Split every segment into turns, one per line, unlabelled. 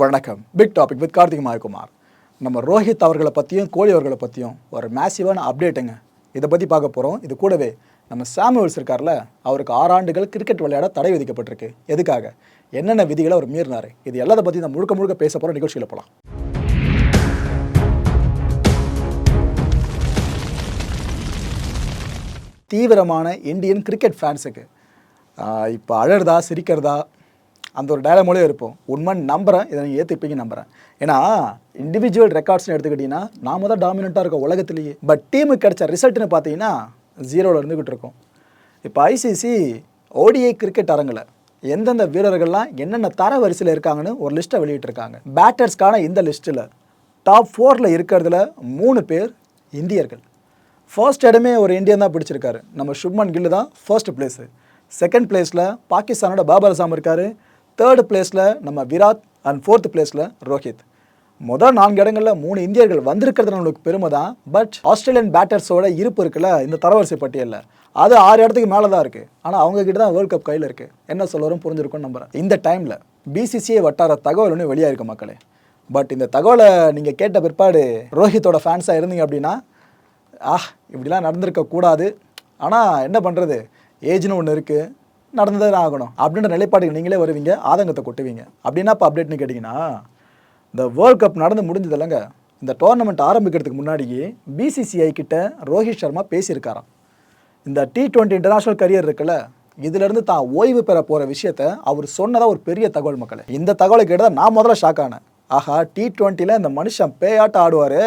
வணக்கம். Big topic with Karthik Mayakumar. நம்ம ரோஹித் அவர்களை பற்றியும் கோலி அவர்களை பற்றியும் ஒரு மேசிவான அப்டேட்டுங்க இதை பற்றி பார்க்க போகிறோம் இது கூடவே நம்ம சாமுவல்ஸ் இருக்கார்ல அவருக்கு ஆறு ஆண்டுகள் கிரிக்கெட் விளையாட தடை விதிக்கப்பட்டிருக்கு. எதுக்காக? என்னென்ன விதிகளை அவர் மீறினார்? இது எல்லாத்தை பற்றி நான் முழுக்க முழுக்க பேச போகிற நிகழ்ச்சியில் போகலாம் தீவிரமான இந்தியன் கிரிக்கெட் ஃபேன்ஸுக்கு இப்போ அழறதா சிரிக்கிறதா அந்த ஒரு டயலமோலே இருப்போம். உண்மை நம்புகிறேன் இதை நீங்கள் ஏற்றுப்பீங்க நம்புகிறேன் ஏன்னா இண்டிவிஜுவல் ரெக்கார்ட்ஸ்னு எடுத்துக்கிட்டிங்கன்னா நாம தான் டாமினண்ட்டாக இருக்கோம் உலகத்திலேயே. பட் டீமுக்கு கிடைச்ச ரிசல்ட்னு பார்த்தீங்கன்னா ஜீரோவில் இருந்துக்கிட்டு இருக்கோம். இப்போ ஐசிசி ஓடிஐ கிரிக்கெட் அரங்கில் எந்தெந்த வீரர்கள்லாம் என்னென்ன தர வரிசையில் இருக்காங்கன்னு ஒரு லிஸ்ட்டை வெளியிட்டிருக்காங்க. பேட்டர்ஸ்க்கான இந்த லிஸ்ட்டில் டாப் ஃபோரில் இருக்கிறதுல மூணு பேர் இந்தியர்கள். ஃபர்ஸ்ட் இடமே ஒரு இந்தியன் தான் பிடிச்சிருக்காரு. நம்ம சுப்மன் கில்லு தான் ஃபர்ஸ்ட் பிளேஸு செகண்ட் பிளேஸில் பாகிஸ்தானோட பாபர் அசாம் இருக்கார். தேர்டு பிளேஸில் நம்ம விராட் அண்ட் ஃபோர்த் பிளேஸில் ரோஹித். முதல் நான்கு இடங்களில் மூணு இந்தியர்கள் வந்திருக்கிறது நம்மளுக்கு பெருமை தான். பட் ஆஸ்திரேலியன் பேட்டர்ஸோட இருப்பு இருக்குல்ல இந்த தரவரிசை பட்டியலில். அது ஆறு இடத்துக்கு மேலே தான் இருக்குது ஆனால் அவங்கக்கிட்ட தான் வேர்ல்ட் கப் கையில் இருக்குது என்ன சொல்லுவோம் புரிஞ்சிருக்கும்னு நம்புகிறேன் இந்த டைமில் பிசிசிஐ வட்டார தகவல் ஒன்று வெளியாக இருக்கு மக்களே. பட் இந்த தகவலை நீங்கள் கேட்ட பிற்பாடு ரோஹித்தோட ஃபேன்ஸாக இருந்தீங்க அப்படின்னா ஆஹ் இப்படிலாம் நடந்திருக்க கூடாது. ஆனால் என்ன பண்ணுறது ஏஜ்னு ஒன்று இருக்குது நடந்ததே ஆகணும் அப்படின்ற நிலைப்பாடுகள் நீங்களே வருவீங்க ஆதங்கத்தை கொட்டுவீங்க. அப்படின்னா இப்போ அப்டேட்னு கேட்டிங்கன்னா இந்த வேர்ல்ட் கப் நடந்து முடிஞ்சது இல்லைங்க இந்த டோர்னமெண்ட் ஆரம்பிக்கிறதுக்கு முன்னாடியே பிசிசிஐ கிட்ட ரோஹித் சர்மா பேசியிருக்காராம். இந்த டி ட்வெண்ட்டி இன்டர்நேஷனல் கரியர் இருக்குல்ல இதுலேருந்து தான் ஓய்வு பெற போகிற விஷயத்த அவர் சொன்னதாக ஒரு பெரிய தகவல் மக்களை. இந்த தகவலை கேட்டதான் நான் முதல்ல ஷாக் ஆனேன். ஆஹா டி ட்வெண்ட்டியில் இந்த மனுஷன் பேயாட்டம் ஆடுவார்.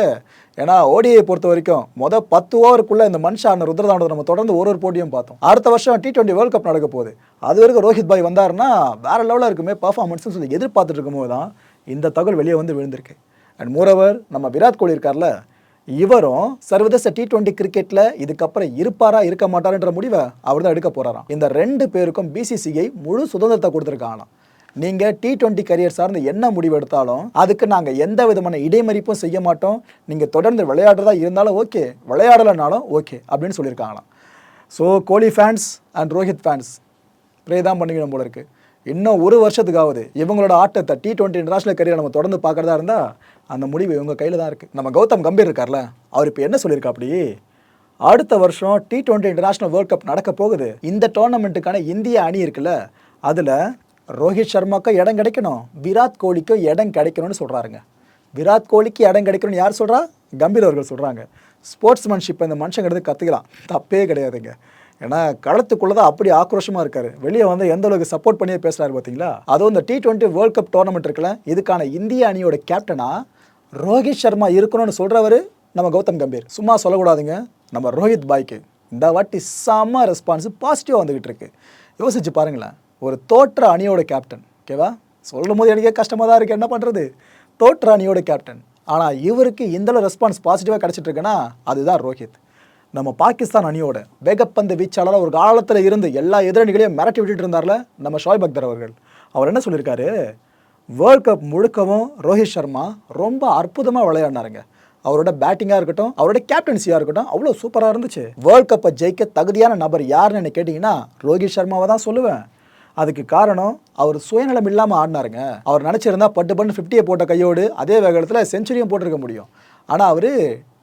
ஏன்னா ஓடிஐ பொறுத்த வரைக்கும் மொதல் பத்து ஓவருக்குள்ளே இந்த மனுஷன் ஆன நம்ம தொடர்ந்து ஒரு ஒரு போட்டியும் பார்த்தோம். அடுத்த வருஷம் டி டுவெண்ட்டி வேர்ல்ட் கப் நடக்க போகுது. அது வரைக்கும் ரோஹித் பாய் வந்தாருன்னா வேறு லெவலில் இருக்குமே பர்ஃபார்மன்ஸ்னு சொல்லி எதிர்பார்த்துட்டு இருக்கும்போது தான் இந்த தகவல் வெளியே வந்து விழுந்திருக்கு. அண்ட் மூரவர் நம்ம விராட் கோலி இருக்கார்ல இவரும் சர்வதேச டி டுவெண்ட்டி கிரிக்கெட்டில் இதுக்கப்புறம் இருப்பாரா இருக்க மாட்டாருன்ற முடிவை அவர் தான் எடுக்க போகிறாராம் இந்த ரெண்டு பேருக்கும் பிசிசிஐ முழு சுதந்திரத்தை கொடுத்துருக்காங்களாம். நீங்கள் டி டுவெண்ட்டி கரியர் சார்ந்து என்ன முடிவு எடுத்தாலும் அதுக்கு நாங்கள் எந்த விதமான இடைமறிப்பும் செய்ய மாட்டோம். நீங்கள் தொடர்ந்து விளையாடுறதா இருந்தாலும் ஓகே விளையாடலைனாலும் ஓகே அப்படின்னு சொல்லியிருக்காங்களாம். So Kohli fans and Rohit fans pray தான் பண்ணிக்கணும் போல இருக்குது இன்னும் ஒரு வருஷத்துக்காவது இவங்களோட ஆட்டத்தை டி டுவெண்ட்டி இன்டர்நேஷனல் கரியர் நம்ம தொடர்ந்து பார்க்குறதா இருந்தால் அந்த முடிவு இவங்க கையில் தான் இருக்குது நம்ம கௌதம் கம்பீர் இருக்கார்ல அவர் இப்போ என்ன சொல்லியிருக்கா அப்படி? அடுத்த வருஷம் T twenty international world cup நடக்க போகுது. இந்த டோர்னமெண்ட்டுக்கான இந்திய அணி இருக்குல்ல அதில் ரோஹித் சர்மாவுக்கு இடம் கிடைக்கணும். விராட் கோலிக்கும் இடம் கிடைக்கணும்னு சொல்கிறாருங்க விராட் கோலிக்கு இடம் கிடைக்கணும்னு யார் சொல்கிறா கம்பீர் அவர்கள் சொல்கிறாங்க ஸ்போர்ட்ஸ்மேன்ஷிப் இந்த மனுஷங்கிறது கற்றுக்கலாம் தப்பே கிடையாதுங்க. ஏன்னா களத்துக்குள்ளே தான் அப்படி ஆக்ரோஷமாக இருக்காரு. வெளியே வந்து எந்த அளவுக்கு சப்போர்ட் பண்ணியே பேசுகிறாரு பார்த்தீங்களா அதுவும் இந்த T twenty world cup tournament இருக்குல்ல இதுக்கான இந்திய அணியோட கேப்டனா ரோஹித் சர்மா இருக்கணும்னு சொல்கிறவர் நம்ம கௌதம் கம்பீர். சும்மா சொல்லக்கூடாதுங்க. நம்ம ரோஹித் பாய்க்கு இந்த வாட்டி செம்ம ரெஸ்பான்ஸ் பாசிட்டிவாக வந்துகிட்டு இருக்கு. யோசிச்சு பாருங்களேன். ஒரு தோற்ற அணியோட கேப்டன் ஓகேவா சொல்லும் போது எனக்கே கஷ்டமாக தான் இருக்குது என்ன பண்ணுறது தோற்ற அணியோட கேப்டன் ஆனால் இவருக்கு இந்த ரெஸ்பான்ஸ் பாசிட்டிவாக கிடச்சிட்ருக்குன்னா அதுதான் ரோஹித். நம்ம பாகிஸ்தான் அணியோட வேகப்பந்து வீச்சாளராக ஒரு காலத்தில் இருந்து எல்லா எதிரணிகளையும் மிரட்டி விட்டுட்டு இருந்தார்ல நம்ம ஷோய்ப் அக்தர் அவர்கள். அவர் என்ன சொல்லியிருக்காரு? வேர்ல்ட் கப் முழுக்கவும் ரோஹித் சர்மா ரொம்ப அற்புதமாக விளையாடினாருங்க. அவரோட பேட்டிங்காக இருக்கட்டும் அவரோட கேப்டன்சியாக இருக்கட்டும் அவ்வளோ சூப்பராக இருந்துச்சு. வேர்ல்ட் கப்பை ஜெயிக்க தகுதியான நபர் யாருன்னு என்னை கேட்டிங்கன்னா ரோஹித் சர்மாவை தான் சொல்லுவேன். அதுக்கு காரணம் அவர் சுயநலம் இல்லாமல் ஆடினாருங்க. அவர் நினச்சிருந்தா பட்டு பட்டு ஃபிஃப்டியை போட்ட கையோடு அதே வேகத்தில் செஞ்சுரியும் போட்டிருக்க முடியும். ஆனால் அவர்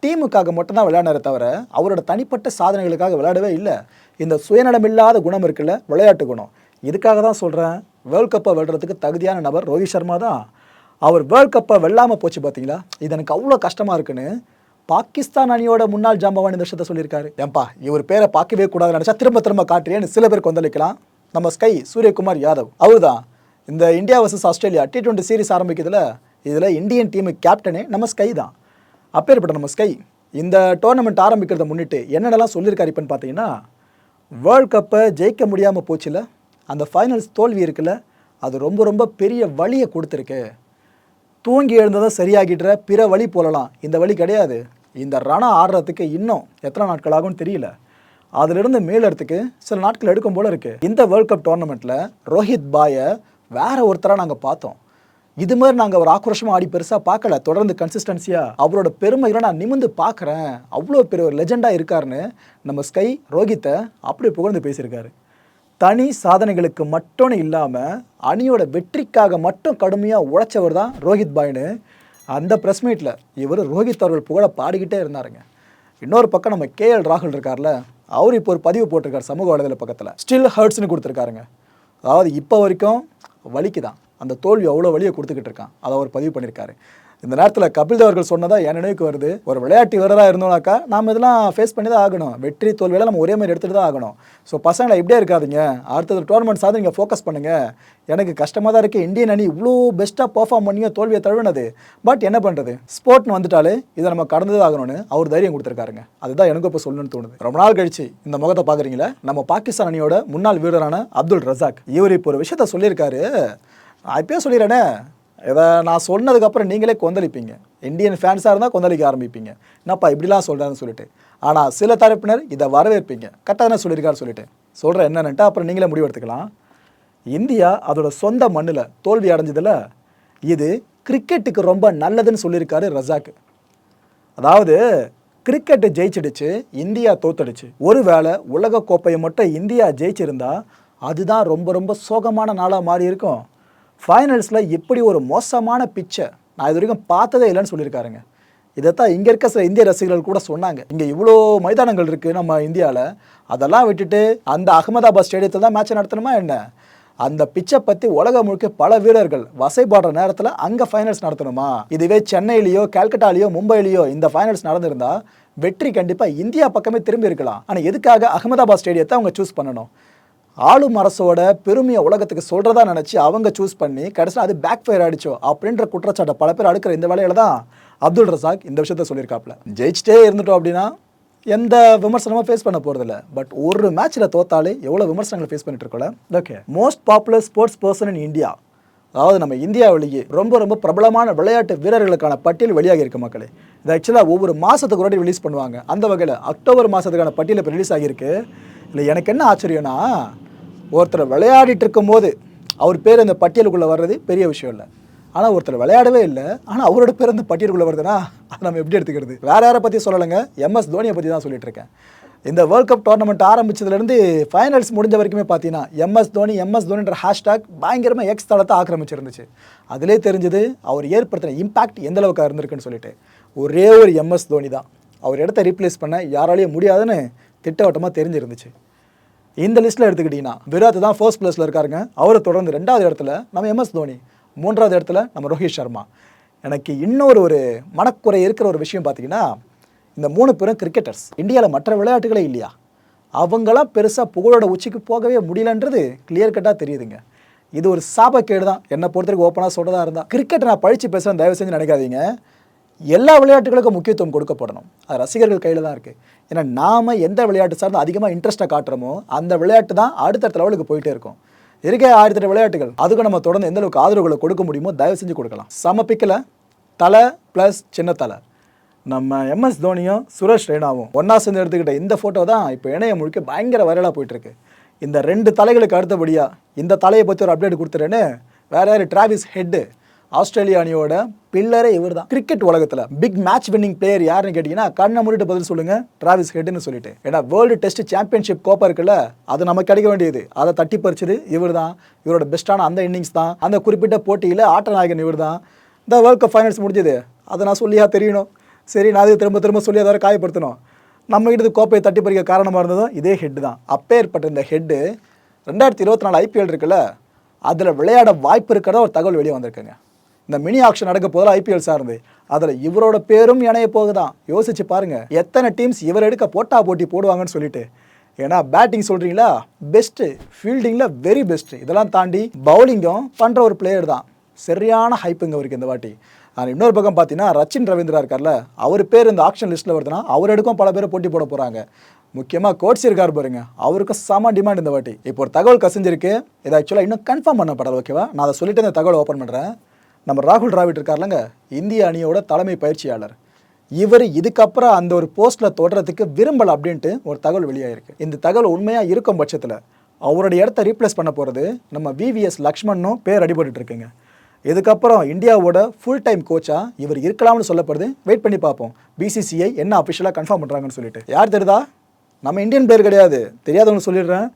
டீமுக்காக மட்டும்தான் விளையாடுறே தவிர அவரோட தனிப்பட்ட சாதனைகளுக்காக விளையாடவே இல்லை. இந்த சுயநலம் இல்லாத குணம் இருக்குல்ல விளையாட்டு குணம். இதுக்காக தான் சொல்கிறேன் வேர்ல்ட் கப்பை வெல்றதுக்கு தகுதியான நபர் ரோஹித் சர்மா தான். அவர் வேர்ல்ட் கப்பை வெல்லாமல் போச்சு பார்த்தீங்களா இது எனக்கு அவ்வளோ கஷ்டமாக இருக்குன்னு பாகிஸ்தான் அணியோட முன்னாள் ஜாம்பவான் இந்த விஷயத்த சொல்லியிருக்காரு. ஏன்பா இவர் பேரை பார்க்கவே கூடாதுன்னு நினச்சா திரும்ப திரும்ப காட்டுறேன்னு சில பேர் கொந்தளிக்கலாம். நம்ம ஸ்கை சூரியகுமார் யாதவ். அவர் தான் இந்த India versus Australia T twenty series ஆரம்பிக்கிறதுல இதில் இந்தியன் டீமு கேப்டனே நம்ம ஸ்கை தான். அப்பேற்பட்ட நம்ம ஸ்கை. இந்த டோர்னமெண்ட் ஆரம்பிக்கிறத முன்னிட்டு என்னென்னலாம் சொல்லியிருக்காரு இப்போன்னு பார்த்தீங்கன்னா வேர்ல்ட் கப்பை ஜெயிக்க முடியாமல் போச்சுல அந்த ஃபைனல்ஸ் தோல்வி இருக்குல்ல அது ரொம்ப ரொம்ப பெரிய வழியை கொடுத்துருக்கு. தூங்கி எழுந்ததும் சரியாகிடுற பிற வழி போலலாம். இந்த வழி கிடையாது. இந்த ரணம் ஆடுறதுக்கு இன்னும் எத்தனை நாட்கள் ஆகும்னு தெரியல. அதிலிருந்து மேலறதுக்கு சில நாட்கள் எடுக்கும் போல இருக்கு. இந்த வேர்ல்ட் கப் டோர்னமெண்ட்டில் ரோஹித் பாயை வேற ஒருத்தராக நாங்கள் பார்த்தோம். இது மாதிரி நாங்கள் ஒரு ஆக்ரோஷமாக ஆடி பெருசாக பார்க்கல. தொடர்ந்து கன்சிஸ்டன்சியாக அவரோட பெருமைகளை நான் நிமிந்து பார்க்குறேன். அவ்வளோ பெரிய ஒரு லெஜெண்டாக இருக்காருன்னு நம்ம ஸ்கை ரோஹித்தை அப்படி புகழ்ந்து பேசியிருக்காரு. தனி சாதனைகளுக்கு மட்டும்னு இல்லாமல் அணியோட வெற்றிக்காக மட்டும் கடுமையாக உழைச்சவர் தான் ரோஹித் பாய்னு. அந்த ப்ரெஸ் மீட்டில் இவர் ரோஹித் அவர்கள் புகழ பாடிக்கிட்டே இருந்தாருங்க. இன்னொரு பக்கம் நம்ம கேஎல் ராகுல் இருக்கார்ல அவர் இப்போ ஒரு பதிவு போட்டிருக்காரு சமூக வலைதள பக்கத்தில். ஸ்டில் ஹர்ட்ஸ்னு கொடுத்துருக்காருங்க. அதாவது இப்போ வரைக்கும் வலிக்கு தான் அந்த தோல்வி அவ்வளோ வழியை கொடுத்துக்கிட்டு இருக்கான். அதை அவர் பதிவு பண்ணியிருக்காரு இந்த நேரத்தில் கபில் தேவ் அவர்கள் சொன்னதா என் நினைவுக்கு வருது. ஒரு விளையாட்டு வீரராக இருந்தோம்னாக்கா நாம் இதெல்லாம் ஃபேஸ் பண்ணி தான் ஆகணும். வெற்றி தோல்வியெல்லாம் நம்ம ஒரே மாதிரி எடுத்துகிட்டு தான் ஆகணும். ஸோ பசங்களை இப்படியே இருக்காதீங்க. அடுத்தது டோர்னமெண்ட் சார்ந்து நீங்கள் ஃபோக்கஸ் பண்ணுங்கள் எனக்கு கஷ்டமாக தான் இருக்குது இந்தியன் அணி இவ்வளோ பெஸ்ட்டாக பர்ஃபார்ம் பண்ணியும் தோல்வியை தழுவினது. பட் என்ன பண்ணுறது ஸ்போர்ட்னு வந்துட்டாலே இதை நம்ம கடந்து தான் ஆகணும்னு அவர் தைரியம் கொடுத்துருக்காருங்க. அதுதான் எனக்கு இப்போ சொல்லணும்னு தோணுது. ரொம்ப நாள் கழிச்சு இந்த முகத்தை பார்க்குறீங்களா நம்ம பாகிஸ்தான் அணியோட முன்னாள் வீரரான அப்துல் ரசாக். இவர் இப்போ ஒரு விஷயத்த சொல்லியிருக்காரு. நான் இப்பயே சொல்லிடுறேனே. இதை நான் சொன்னதுக்கப்புறம் நீங்களே கொந்தளிப்பீங்க. இந்தியன் ஃபேன்ஸாக இருந்தால் கொந்தளிக்க ஆரம்பிப்பீங்க. என்னப்பா இப்படிலாம் சொல்கிறான்னு சொல்லிட்டு. ஆனால் சில தரப்பினர் இதை வரவேற்பீங்க. கரெக்டாக தானே சொல்லியிருக்காரு சொல்லிட்டு. சொல்கிறேன் என்னன்னுட்டு அப்புறம் நீங்களே முடிவெடுத்துக்கலாம் இந்தியா அதோட சொந்த மண்ணில் தோல்வி அடைஞ்சதில் இது கிரிக்கெட்டுக்கு ரொம்ப நல்லதுன்னு சொல்லியிருக்காரு ரஜாக்கு அதாவது கிரிக்கெட்டு ஜெயிச்சிடுச்சு இந்தியா தோத்தடிச்சு. ஒருவேளை உலகக்கோப்பையை மட்டும் இந்தியா ஜெயிச்சிருந்தா அதுதான் ரொம்ப ரொம்ப சோகமான நாளாக மாறி இருக்கும் ஃபைனல்ஸில் இப்படி ஒரு மோசமான பிச்சை நான் இது வரைக்கும் பார்த்ததே இல்லைன்னு சொல்லியிருக்காருங்க. இதைத்தான் இங்கே இருக்க சில இந்திய ரசிகர்கள் கூட சொன்னாங்க. இங்கே இவ்வளோ மைதானங்கள் இருக்குது நம்ம இந்தியாவில் அதெல்லாம் விட்டுட்டு அந்த அகமதாபாத் ஸ்டேடியத்தில் தான் மேட்ச் நடத்தணுமா என்ன? அந்த பிச்சை பற்றி உலகம் முழுக்க பல வீரர்கள் வசைப்படுற நேரத்தில் அங்கே ஃபைனல்ஸ் நடத்தணுமா? இதுவே சென்னையிலேயோ கல்கட்டாலேயோ மும்பையிலேயோ இந்த ஃபைனல்ஸ் நடந்திருந்தால் வெற்றி கண்டிப்பாக இந்தியா பக்கமே திரும்பி இருக்கலாம். ஆனால் எதுக்காக அகமதாபாத் ஸ்டேடியத்தை அவங்க சூஸ் பண்ணணும்? ஆளும் அரசோட பெருமையை உலகத்துக்கு சொல்கிறதா நினச்சி அவங்க சூஸ் பண்ணி கடைசியில் அது பேக் ஃபயர் ஆயிடுச்சோ அப்படின்ற குற்றச்சாட்டை பல பேர் அடுக்கிற இந்த வேலையில தான் அப்துல் ரசாக் இந்த விஷயத்த சொல்லியிருக்காப்ல ஜெயிச்சிட்டே இருந்துட்டோம் அப்படின்னா எந்த விமர்சனமும் ஃபேஸ் பண்ண போகிறதில்ல பட் ஒரு மேட்ச்சில் தோத்தாலே எவ்வளோ விமர்சனங்களை ஃபேஸ் பண்ணிட்டு இருக்கோம்ல? Okay most popular sports person in India அதாவது நம்ம இந்தியாவிலேயே ரொம்ப ரொம்ப பிரபலமான விளையாட்டு வீரர்களுக்கான பட்டியல் வெளியாகி இருக்கு மக்களே. இது ஆக்சுவலாக ஒவ்வொரு மாதத்துக்கு ஒரு ரிலீஸ் பண்ணுவாங்க. அந்த வகையில் அக்டோபர் மாதத்துக்கான பட்டியல் இப்போ ரிலீஸ் ஆகியிருக்கு இல்லை எனக்கு என்ன ஆச்சரியம்னா ஒருத்தர் விளையாடிட்டு இருக்கும்போது அவர் பேர் அந்த பட்டியலுக்குள்ளே வர்றது பெரிய விஷயம் இல்லை. ஆனால் ஒருத்தர் விளையாடவே இல்லை. ஆனால் அவரோட பேர் அந்த பட்டியலுக்குள்ளே வருதுன்னா அதை நம்ம எப்படி எடுத்துக்கிறது? வேற யாரை பற்றி சொல்லலைங்க? எம்எஸ் தோனியை பற்றி தான் சொல்லிட்டு இருக்கேன். இந்த வேர்ல்ட் கப் டோர்னமெண்ட் ஆரம்பிச்சதுலேருந்து ஃபைனல்ஸ் முடிஞ்ச வரைக்குமே பார்த்தீங்கன்னா எம்எஸ் தோனி எம்எஸ் தோனின்ற ஹேஷ்டாக் பயங்கரமாக எக்ஸ் தளத்தை ஆக்கிரமிச்சிருந்துச்சு. அதிலே தெரிஞ்சது அவர் ஏற்படுத்தின இம்பாக்ட் எந்த அளவுக்கு இருந்திருக்குன்னு சொல்லிட்டு. ஒரே ஒரு எம்எஸ் தோனி தான். அவர் இடத்த ரீப்ளேஸ் பண்ண யாராலையும் முடியாதுன்னு திட்டவட்டமாக தெரிஞ்சிருந்துச்சு. இந்த லிஸ்ட்டில் எடுத்துக்கிட்டிங்கன்னா விராட் தான் ஃபர்ஸ்ட் பிளேஸில் இருக்காருங்க. அவரை தொடர்ந்து ரெண்டாவது இடத்துல நம்ம எம்எஸ் தோனி மூன்றாவது இடத்துல நம்ம ரோஹித் சர்மா. எனக்கு இன்னொரு ஒரு மனக்குறை இருக்கிற ஒரு விஷயம் பார்த்தீங்கன்னா இந்த மூணு பேரும் கிரிக்கெட்டர்ஸ் இந்தியாவில் மற்ற விளையாட்டுகளே இல்லையா? அவங்களாம் பெருசாக புகழோட உச்சிக்கு போகவே முடியலன்றது கிளியர் கட்டாக தெரியுதுங்க. இது ஒரு சாபக்கேடு தான். என்னை பொறுத்தவரைக்கும் ஓப்பனாக சொல்கிறதா இருந்தால் கிரிக்கெட் நான் பழிச்சு பேசுகிறேன் தயவு செஞ்சு நினைக்காதீங்க. எல்லா விளையாட்டுகளுக்கும் முக்கியத்துவம் கொடுக்கப்படணும். அது ரசிகர்கள் கையில் தான் இருக்குது ஏன்னா நாம் எந்த விளையாட்டு சார்ந்து அதிகமாக இன்ட்ரெஸ்ட்டாக காட்டுறோமோ அந்த விளையாட்டு தான் அடுத்தடுத்த லெவலுக்கு போயிட்டே இருக்கும். இருக்கே ஆயிரத்தி விளையாட்டுகள். அதுக்கு நம்ம தொடர்ந்து எந்த அளவுக்கு ஆதரவுகளை கொடுக்க முடியுமோ தயவு செஞ்சு கொடுக்கலாம். சமப்பிக்கல. தலை ப்ளஸ் சின்ன தலை நம்ம எம்எஸ் தோனியும் சுரேஷ் ரெய்னாவும் ஒன்றா சேர்ந்து எடுத்துக்கிட்ட இந்த ஃபோட்டோ தான் இப்போ இணையம் முழுக்க பயங்கர வைரலாக போயிட்டுருக்கு. இந்த ரெண்டு தலைகளுக்கு அடுத்தபடியாக இந்த தலையை பற்றி ஒரு அப்டேட் கொடுத்துறேன்னு வேறு யார்? டிராவிஸ் ஹெட்டு ஆஸ்திரேலியா அணியோட பில்லரே இவர் தான் கிரிக்கெட் உலகத்தில் பிக் மேட்ச் வின்னிங் பிளேயர் யாருன்னு கேட்டிங்கன்னா கண்ணை மூடிட்டு பதில் சொல்லுங்க. டிராவிஸ் ஹெட்னு சொல்லிட்டு. ஏன்னா வேர்ல்டு டெஸ்ட் சாம்பியன்ஷிப் கோப்பா இருக்குல்ல அது நமக்கு கிடைக்க வேண்டியது. அதை தட்டி பறிச்சது இவர் தான் இவரோட பெஸ்ட்டான அந்த இன்னிங்ஸ் தான். அந்த குறிப்பிட்ட போட்டியில் ஆட்ட நாயகன் இவர் தான் இந்த வேர்ல்ட் கப் ஃபைனல்ஸ் முடிஞ்சது. அதை நான் சொல்லியா தெரியணும். சரி நான் அதை திரும்ப திரும்ப சொல்லி அதை காயப்படுத்தணும். நம்ம கிட்ட கோப்பையை தட்டி பறிக்க காரணமாக இருந்ததும் இதே ஹெட் தான். அப்பேற்பட்ட இந்த ஹெட்டு ரெண்டாயிரத்தி இருபத்தி நாலு ஐபிஎல் இருக்குல்ல அதில் விளையாட வாய்ப்பு இருக்கிறதா ஒரு தகவல் வெளியே வந்திருக்குங்க. இந்த மினி ஆக்ஷன் நடக்க போதில் ஐபிஎல் சார்ந்து. அதில் இவரோட பேரும் இணைய போகுதான் யோசிச்சு பாருங்கள் எத்தனை டீம்ஸ் இவர் எடுக்க போட்டா போட்டி போடுவாங்கன்னு சொல்லிட்டு. ஏன்னா பேட்டிங் சொல்கிறீங்களா பெஸ்ட்டு ஃபீல்டிங்கில் வெரி பெஸ்ட்டு இதெல்லாம் தாண்டி பவுலிங்கும் பண்ணுற ஒரு பிளேயர் தான். சரியான ஹைப்புங்க அவருக்கு இந்த வாட்டி. ஆனால் இன்னொரு பக்கம் பார்த்தீங்கன்னா ரச்சின் ரவீந்திரா இருக்கார்ல. அவர் பேர் இந்த ஆக்ஷன் லிஸ்ட்டில் வருதுன்னா அவர் எடுக்கும் பல பேர் போட்டி போட போகிறாங்க முக்கியமாக கோட்ஸ் இருக்கார் பாருங்க. அவருக்கும் செம டிமாண்ட் இந்த வாட்டி. இப்போ ஒரு தகவல் கசிஞ்சிருக்கு. இது ஆக்சுவலாக இன்னும் கன்ஃபார்ம் பண்ணப்படாது ஓகேவா நான் அதை சொல்லிட்டு இந்த தகவல் ஓப்பன் பண்ணுறேன் நம்ம ராகுல் டிராவிட் இருக்கார்லங்க இந்திய அணியோட தலைமை பயிற்சியாளர். இவர் இதுக்கப்புறம் அந்த ஒரு போஸ்ட்டில் தொடரத்துக்கு விரும்பல அப்படின்ட்டு ஒரு தகவல் வெளியாகிருக்கு இந்த தகவல் உண்மையாக இருக்கும் பட்சத்தில் அவருடைய இடத்த ரீப்ளேஸ் பண்ண போகிறது நம்ம விவிஎஸ் லக்ஷ்மணும் பேர் அடிபட்டு இருக்குங்க இதுக்கப்புறம் இந்தியாவோட ஃபுல் டைம் கோச்சாக இவர் இருக்கலாம்னு சொல்லப்படுது. வெயிட் பண்ணி பார்ப்போம். பிசிசிஐ என்ன அஃபிஷியலாக கன்ஃபார்ம் பண்ணுறாங்கன்னு சொல்லிட்டு. யார் தெரியுதா? நம்ம இந்தியன் பேர் கிடையாது. தெரியாதவங்க சொல்லிடுறேன்.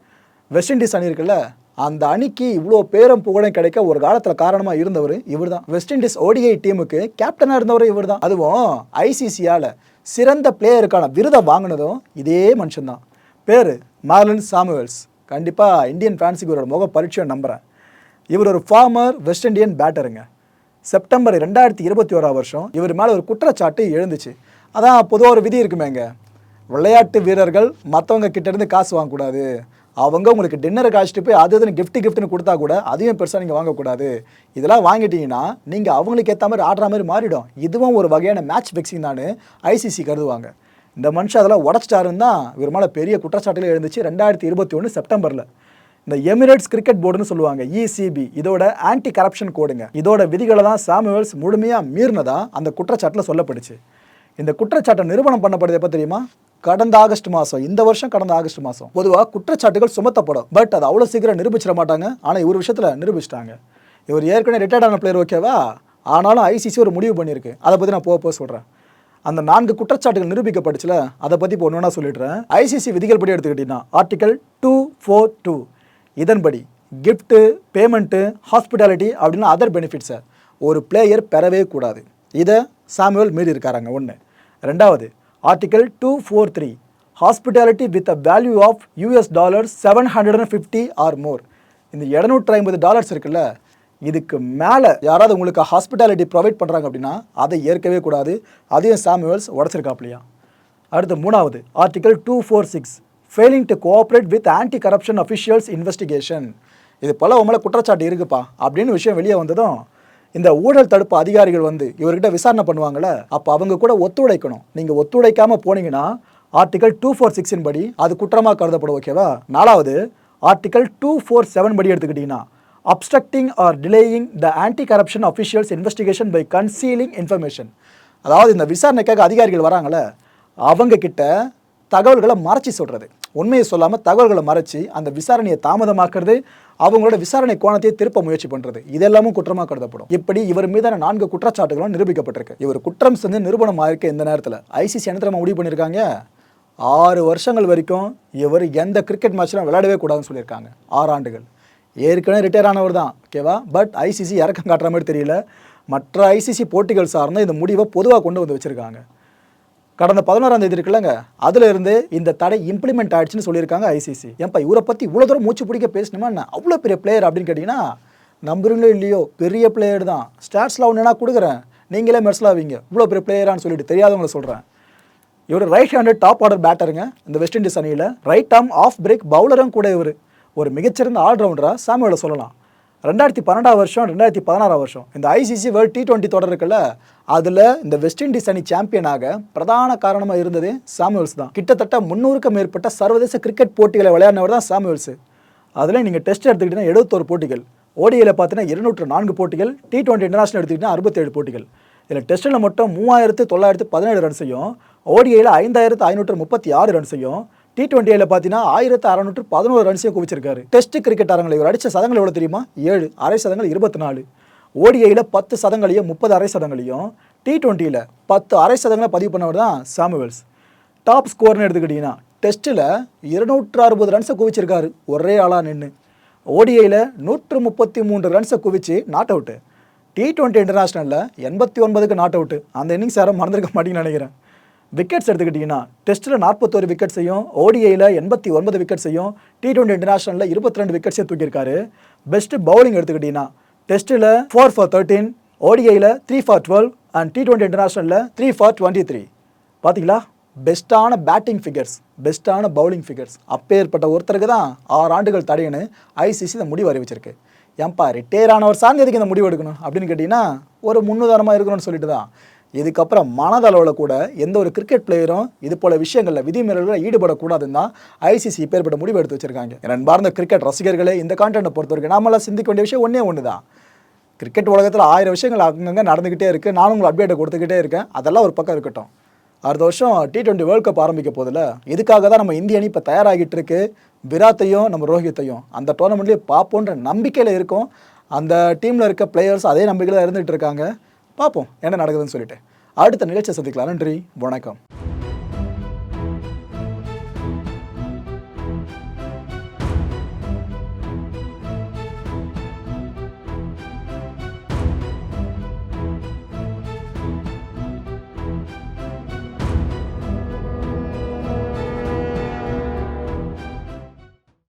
வெஸ்ட் இண்டீஸ் அணி இருக்குல்ல அந்த அணிக்கு இவ்வளோ பேரும் புகழும் கிடைக்க ஒரு காலத்தில் காரணமாக இருந்தவர் இவர் தான் வெஸ்ட் இண்டீஸ் ஓடிஐ டீமுக்கு கேப்டனாக இருந்தவர் இவர் தான் அதுவும் ஐசிசியால் சிறந்த பிளேயருக்கான விருதை வாங்கினதும் இதே மனுஷன்தான். பேர் மார்லின் சாமுவல்ஸ். கண்டிப்பாக இந்தியன் ஃபேன்ஸுக்கு இவரோட முக பரிச்சயம் நம்புகிறேன் இவர் ஒரு ஃபார்மர் வெஸ்ட் இண்டியன் பேட்டருங்க செப்டம்பர் ரெண்டாயிரத்தி இருபத்தி ஓராம் வருஷம் இவர் மேலே ஒரு குற்றச்சாட்டு எழுந்துச்சு. அதான் பொதுவாக ஒரு விதி இருக்குமேங்க. விளையாட்டு வீரர்கள் மற்றவங்க கிட்டேருந்து காசு வாங்கக்கூடாது. அவங்க உங்களுக்கு டின்னரை காய்ச்சிட்டு போய் அது இதுன்னு கிஃப்ட் கிஃப்ட்னு கொடுத்தா கூட அதையும் பெருசாக நீங்கள் வாங்கக்கூடாது. இதெல்லாம் வாங்கிட்டீங்கன்னா நீங்கள் அவங்களுக்கு ஏற்ற மாதிரி ஆடுற மாதிரி மாறிடும். இதுவும் ஒரு வகையான மேட்ச் ஃபிக்ஸிங் தான் ஐசிசி கருதுவாங்க. இந்த மனுஷன் அதெல்லாம் உடச்சிட்டாருன்னு தான் இவர் மேலே பெரிய குற்றச்சாட்டுகள் எழுந்துச்சு ரெண்டாயிரத்தி இருபத்தி ஒன்று செப்டம்பரில். இந்த எமிரேட்ஸ் கிரிக்கெட் போர்டுன்னு சொல்லுவாங்க இசிபி இதோட ஆன்டி கரப்ஷன் கோடுங்க. இதோட விதிகளை தான் சாமுவேல்ஸ் முழுமையாக மீறினதா அந்த குற்றச்சாட்டில் சொல்லப்படுச்சு இந்த குற்றச்சாட்டை நிறுவனம் பண்ணப்படுது எப்போ தெரியுமா? கடந்த ஆகஸ்ட் மாதம் இந்த வருஷம் கடந்த ஆகஸ்ட் மாதம் பொதுவாக குற்றச்சாட்டுகள் சுமத்தப்படும். பட் அது அவ்வளோ சீக்கிரம் நிரூபிச்சிட மாட்டாங்க. ஆனால் இவர் விஷயத்தில் நிரூபிச்சிட்டாங்க. இவர் ஏற்கனவே ரிட்டையர்ட் ஆன பிளேயர் ஓகேவா ஆனாலும் ஐசிசி ஒரு முடிவு பண்ணியிருக்கு. அதை பற்றி நான் போக போக சொல்கிறேன் அந்த நான்கு குற்றச்சாட்டுகள் நிரூபிக்கப்பட்டுச்சுல அதை பற்றி இப்போ ஒன்று சொல்லிடுறேன். ஐசிசி விதிகள் படி எடுத்துக்கிட்டீங்கன்னா ஆர்டிகல் டூ ஃபோர் டூ இதன்படி கிஃப்ட்டு பேமெண்ட்டு ஹாஸ்பிட்டாலிட்டி அப்படின்னு அதர் பெனிஃபிட்ஸை ஒரு பிளேயர் பெறவே கூடாது. இதை சாமுவல் மீறி இருக்காராங்க. ஒன்று ரெண்டாவது article two four three hospitality with a value of US dollars seven hundred and fifty or more இந்த இரநூற்றி ஐம்பது டாலர்ஸ் இருக்குல்ல இதுக்கு மேலே யாராவது உங்களுக்கு ஹாஸ்பிட்டாலிட்டி ப்ரொவைட் பண்ணுறாங்க அப்படின்னா அதை ஏற்கவே கூடாது. அதையும் சாமுவல்ஸ் உடச்சிருக்காப்லையா? அடுத்து மூணாவது article two four six failing to cooperate with anti corruption officials investigation இது பல உங்களை குற்றச்சாட்டு இருக்குப்பா அப்படின்னு விஷயம் வெளியே வந்ததும் இந்த ஊழல் தடுப்பு அதிகாரிகள் வந்து இவர்கிட்ட விசாரணை பண்ணுவாங்கள அப்போ அவங்க கூட ஒத்துழைக்கணும். நீங்கள் ஒத்துழைக்காம போனீங்கன்னா ஆர்டிகல் டூ ஃபோர் சிக்ஸின் படி அது குற்றமாக கருதப்படும் ஓகேவா நாலாவது ஆர்டிகல் டூ ஃபோர் செவன் படி எடுத்துக்கிட்டிங்கன்னா obstructing or delaying the anti corruption officials investigation by concealing information அதாவது இந்த விசாரணைக்காக அதிகாரிகள் வராங்களே அவங்க கிட்ட தகவல்களை மறைச்சி சொல்கிறது உண்மையை சொல்லாமல் தகவல்களை மறைச்சி அந்த விசாரணையை தாமதமாக்குறது அவங்களோட விசாரணை கோணத்தையே திருப்ப முயற்சி பண்ணுறது இதெல்லாமும் குற்றமாக கருதப்படும். இப்படி இவர் மீதான நான்கு குற்றச்சாட்டுகளும் நிரூபிக்கப்பட்டிருக்கு. இவர் குற்றம் செஞ்சு நிரூபணம் ஆயிருக்க இந்த நேரத்தில். ஐசிசி என்ன முடிவு பண்ணியிருக்காங்க? ஆறு வருஷங்கள் வரைக்கும் இவர் எந்த கிரிக்கெட் மேட்ச்லாம் விளையாடவே கூடாதுன்னு சொல்லியிருக்காங்க. ஆறு ஆண்டுகள். ஏற்கனவே ரிட்டையர் ஆனவர் தான் ஓகேவா? பட் ஐசிசி இறக்கம் காட்டுற மாதிரி தெரியல. மற்ற ஐசிசி போட்டிகள் சார்ந்த இந்த முடிவை பொதுவாக கொண்டு வந்து வச்சுருக்காங்க. கடந்த பதினோராம் தேதி இருக்குல்லங்க. அதுல இருந்து இந்த தடை இம்ப்ளிமெண்ட் ஆயிடுச்சுன்னு சொல்லியிருக்காங்க ஐசிசி ஏன்பா இவரை பற்றி இவ்வளோ தூரம் மூச்சு பிடிக்க பேசணுமா என்ன? அவ்வளோ பெரிய பிளேயர் அப்படின்னு கேட்டிங்கன்னா நம்புறீங்களோ இல்லையோ பெரிய பிளேயர் தான். ஸ்டாட்ஸ்லாம் ஒன்றுனா கொடுக்குறேன். நீங்களே மெர்சலாவீங்க இவ்வளோ பெரிய பிளேயரான்னு சொல்லிட்டு தெரியாதவங்களை சொல்கிறேன் இவர் ரைட் ஹேண்டட் டாப் ஆர்டர் பேட்டருங்க இந்த வெஸ்ட் இண்டீஸ் அணியில். ரைட் ஆர்ம் ஆஃப் பிரேக் பவுலரும் கூட இவர். ஒரு மிகச்சிறந்த ஆல்ரவுண்டராக சாமியோட சொல்லலாம். ரெண்டாயிரத்தி பன்னெண்டாம் வருஷம் ரெண்டாயிரத்தி பதினாறாம் வருஷம். இந்த ஐசிசி வேர்ல்ட் டி டுவெண்ட்டி தொடர் இருக்குல்ல அதில் இந்த வெஸ்ட் இண்டீஸ் அணி சாம்பியனாக பிரதான காரணமாக இருந்தது சாமுவல்ஸ் தான். கிட்டத்தட்ட முந்நூறுக்கும் மேற்பட்ட சர்வதேச கிரிக்கெட் போட்டிகளை விளையாடினவர் தான் சாமுவல்ஸ். அதில் நீங்கள் டெஸ்ட் எடுத்துக்கிட்டீங்கன்னா எழுபத்தோரு போட்டிகள். ஓடியில் பார்த்தீங்கன்னா இருநூற்று நான்கு போட்டிகள். டி டுவெண்ட்டி இன்டர்நேஷனல் எடுத்துக்கிட்டிங்கன்னா அறுபத்தேழு போட்டிகள். இதில் டெஸ்ட்டில் மட்டும் மூவாயிரத்து தொள்ளாயிரத்து பதினேழு ரன்ஸையும் ஓடிஐயில் ஐந்தாயிரத்து ஐநூற்று முப்பத்தி ஆறு ரன்ஸையும் டி டுவெண்ட்டியில் பார்த்தீங்கன்னா ஆயிரத்து அறநூற்று பதினோரு ரன்ஸையும் குவிச்சிருக்காரு. டெஸ்ட் கிரிக்கெட் அரங்கில் இவர் அடித்த சதங்கள் எவ்வளோ தெரியுமா? ஏழு அரை சதங்கள் இருபத்தி நாலு ஓடிஐயில் பத்து சதங்களையும் முப்பது அரை சதங்களையும் டி டுவெண்ட்டியில் பத்து அரை சதங்களை பதிவு பண்ணவர் தான் சாமுவல்ஸ். டாப் ஸ்கோர்னு எடுத்துக்கிட்டிங்கன்னா டெஸ்ட்டில் இருநூற்று அறுபது ரன்ஸை குவிச்சிருக்காரு. ஒரே ஆளாக நின்று ஓடிஐயில் நூற்று முப்பத்தி மூன்று ரன்ஸை குவிச்சு நாட் அவுட்டு டி டுவெண்ட்டி இன்டர்நேஷ்னலில் எண்பத்தி ஒன்பதுக்கு நாட் அவுட்டு அந்த இன்னிங்ஸ் யாரும் மறந்துருக்க மாட்டேங்குன்னு நினைக்கிறேன். விக்கெட்ஸ் எடுத்துக்கிட்டிங்கன்னா டெஸ்ட்டில் நாற்பத்தோரு விக்கெட்ஸையும் ஓடிஐயில் எண்பத்தி ஒன்பது விக்கெட்ஸையும் டி டுவெண்ட்டி இன்டர்நேஷனலில் இருபத்தி ரெண்டு விக்கெட்ஸையும் தூக்கியிருக்காரு. பெஸ்ட் பவுலிங் எடுத்துக்கிட்டிங்கன்னா டெஸ்ட்டில் four for thirteen ஓடிஐயில் three for twelve and T twenty இன்டர்நேஷனலில் three for twenty three பார்த்தீங்களா பெஸ்ட்டான பேட்டிங் ஃபிகர்ஸ் பெஸ்ட்டான பவுலிங் ஃபிகர்ஸ் அப்பேற்பட்ட ஒருத்தருக்கு தான் ஆறு ஆண்டுகள் தடையன்னு ஐசிசி இந்த முடிவு அறிவிச்சிருக்கு. ஏன்பா ரிட்டையர் ஆனவர் சார்ந்து எதுக்கு இந்த முடிவு எடுக்கணும் அப்படின்னு கேட்டிங்கன்னா ஒரு முன்னுதாரணமாக இருக்கணும்னு சொல்லிட்டு தான் இதுக்கப்புறம் மனதளவில் கூட எந்த ஒரு கிரிக்கெட் பிளேயரும் இது போல விஷயங்களில் விதிமீறல்களில் ஈடுபடக்கூடாதுன்னு தான் ஐசிசி இப்பேற்பட்ட முடிவு எடுத்து வச்சிருக்காங்க. நண்பார்ந்த கிரிக்கெட் ரசிகர்களே இந்த கான்டென்ட்டை பொறுத்த வரைக்கும் நாமெல்லாம் சிந்திக்க வேண்டிய விஷயம் ஒன்றே ஒன்று தான் கிரிக்கெட் உலகத்தில் ஆயிரம் விஷயங்கள் அங்கங்கே நடந்துக்கிட்டே இருக்குது நானும் உங்களுக்கு அப்டேட்டை கொடுத்துக்கிட்டே இருக்கேன். அதெல்லாம் ஒரு பக்கம் இருக்கட்டும். அடுத்த வருஷம் டி டுவெண்ட்டி வேர்ல்ட் கப் ஆரம்பிக்க போதில் இதுக்காக தான் நம்ம இந்திய அணி இப்போ தயாராகிட்டு இருக்கு. விராத்தையும் நம்ம ரோஹித்தையும். அந்த டோர்னமெண்ட்லேயே பார்ப்போன்ற நம்பிக்கையில் இருக்கும். அந்த டீமில் இருக்க பிளேயர்ஸ் அதே நம்பிக்கையில் இருந்துகிட்டு இருக்காங்க. பார்ப்போம் என்ன நடக்குதுன்னு சொல்லிட்டு. அடுத்த நிகழ்ச்சியை சந்திக்கலாம். நன்றி. வணக்கம்.